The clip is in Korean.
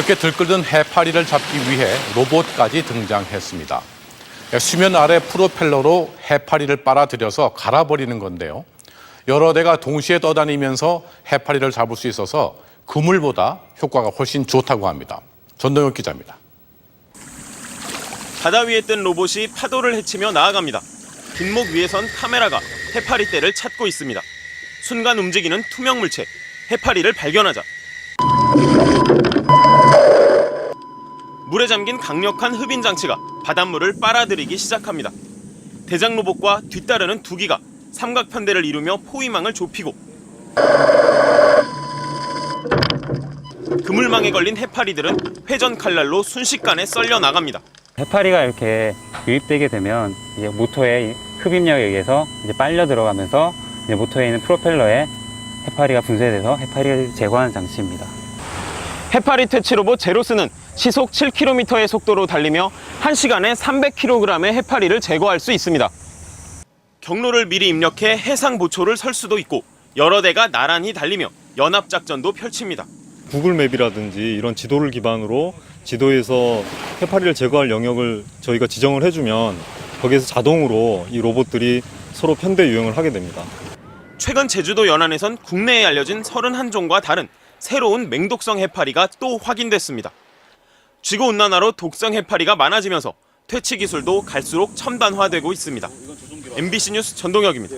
이렇게 들끓는 해파리를 잡기 위해 로봇까지 등장했습니다. 수면 아래 프로펠러로 해파리를 빨아들여서 갈아버리는 건데요. 여러 대가 동시에 떠다니면서 해파리를 잡을 수 있어서 그물보다 효과가 훨씬 좋다고 합니다. 전동혁 기자입니다. 바다 위에 뜬 로봇이 파도를 헤치며 나아갑니다. 뒷목 위에선 카메라가 해파리 떼를 찾고 있습니다. 순간 움직이는 투명 물체, 해파리를 발견하자. 물에 잠긴 강력한 흡인 장치가 바닷물을 빨아들이기 시작합니다. 대장 로봇과 뒤따르는 두 기가 삼각 편대를 이루며 포위망을 좁히고 그물망에 걸린 해파리들은 회전 칼날로 순식간에 썰려 나갑니다. 해파리가 이렇게 유입되게 되면 이제 모터의 흡입력에 의해서 이제 빨려 들어가면서 이제 모터에 있는 프로펠러에 해파리가 분쇄돼서 해파리를 제거하는 장치입니다. 해파리 퇴치 로봇 제로스는 시속 7km의 속도로 달리며 1시간에 300kg의 해파리를 제거할 수 있습니다. 경로를 미리 입력해 해상 보초를 설 수도 있고 여러 대가 나란히 달리며 연합 작전도 펼칩니다. 구글 맵이라든지 이런 지도를 기반으로 지도에서 해파리를 제거할 영역을 저희가 지정을 해주면 거기에서 자동으로 이 로봇들이 서로 편대 유행을 하게 됩니다. 최근 제주도 연안에선 국내에 알려진 31종과 다른 새로운 맹독성 해파리가 또 확인됐습니다. 지구온난화로 독성 해파리가 많아지면서 퇴치 기술도 갈수록 첨단화되고 있습니다. MBC 뉴스 전동혁입니다.